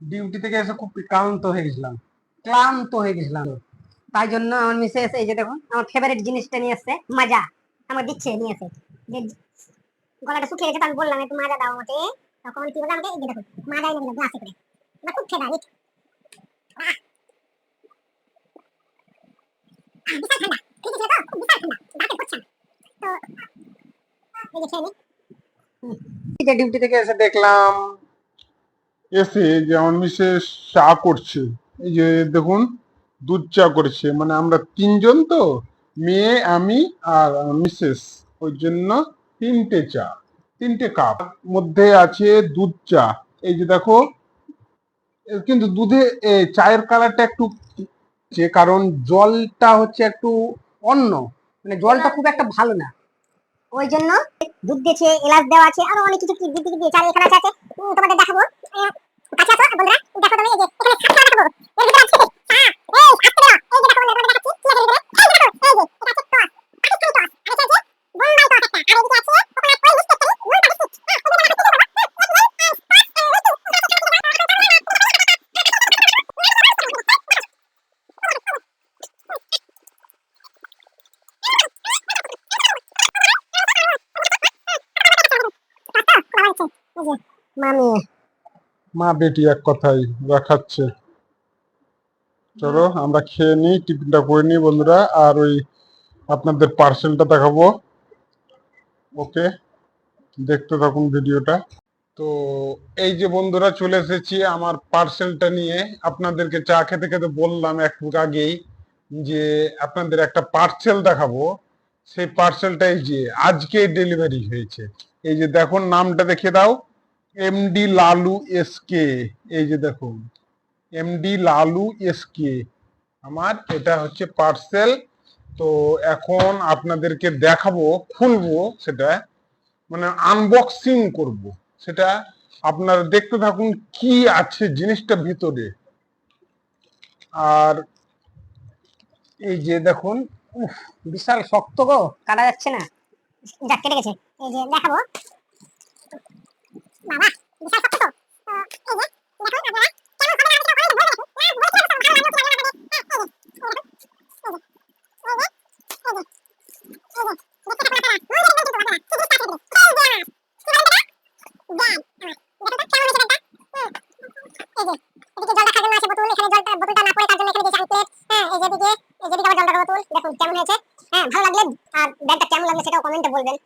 Duty থেকে এসে খুব ক্লান্ত হয়ে গেছিলাম। ক্লান্ত হয়ে গেছিলাম। তাই জন্য আমার মিসেস, এই যে দেখুন, আমার ফেভারিট জিনিসটা নিয়ে আসছে, মাজা। আমার দিচ্ছে, নিয়ে আসে। যে গলাটা শুকিয়ে গেছে আমি বললাম, একটু মাজা দাও আমাকে। তখন কি বলে আমাকে, এই যে দেখুন, মাজা এনে দিল গ্লাসে করে। আমার খুব ফেভারিট বিশাল ঠান্ডা। ঠিক আছে তো বিশাল ঠান্ডা। দাঁতে পড়ছে তো, এই যে খেয়ে নিই ডিউটি থেকে এসে দেখলাম। এসে যে আমার মিসেস চা করছে। এই যে দেখুন, দুধ চা করেছে। মানে আমরা তিনজন তো, মেয়ে, আমি আর মিসেস ওই জন্য তিনটে চা, তিনটে কাপ মধ্যে আছে দুধ চা। এই যে দেখো কিন্তু দুধে চায়ের কালারটা একটু কারণ জলটা হচ্ছে একটু অন্য। মানে জলটা খুব একটা ভালো না। ওই জন্য দুধ দিয়েছে, এলাচ দেওয়া আছে, আরও অনেক কিছু এখানে আছে তোমাদের দেখাবো। কাছে বন্ধুরা। দেখো তুমি, এই যে এখানে সাতটা দেখাবো এর ভিতরে আছে চা এই আস্তে দাও এই যে দেখো বন্ধুরা তোমাদের দেখাচ্ছি কি আছে ভিতরে এই যে দেখো এই যে এটা হচ্ছে টস পাকিস্তানি টস আর এটা হচ্ছে বোম্বাই টস একটা আর এদিকে আছে কোকোনাট অয়েল মিক্সড করে নুন পাকিস্তানি মামি মা বেটি এক কথাই দেখাচ্ছে চলো আমরা খেয়ে নিই টিফিনটা করে নিই বন্ধুরা আর ওই আপনাদের পার্সেলটা দেখাবো। ওকে দেখতে থাকুন ভিডিওটা। তো এই যে বন্ধুরা চলে এসেছি আমার পার্সেলটা নিয়ে। আপনাদেরকে চা খেতে খেতে বললাম একটু আগেই যে আপনাদের একটা পার্সেল দেখাবো। সেই পার্সেলটা এই যে আজকে ডেলিভারি হয়েছে। এই যে দেখুন, নামটা দেখে দাও। এমডি লালু এসকে এই যে দেখুন এমডি লালু এসকে আমার এটা হচ্ছে পার্সেল তো এখন আপনাদেরকে দেখাবো, খুলবো সেটা মানে আনবক্সিং করব। সেটা আপনারা দেখতে থাকুন কি আছে জিনিসটা ভিতরে। আর এই যে দেখুন বিশাল শক্ত গো কাটা যাচ্ছে না যা কেটে গেছে এই যে দেখাবো বাবা বিশাল শক্ত তো তো এই যে দেখুন আপনারা কেমন হবে আমি তো অনেক বলে দেখুন বলে দেখুন ভালো লাগল ভালো লাগল কেমন হয়েছে? হ্যাঁ ভালো লাগলে আর ব্যাগটা কেমন লাগলে সেটাও কমেন্টে বলবেন।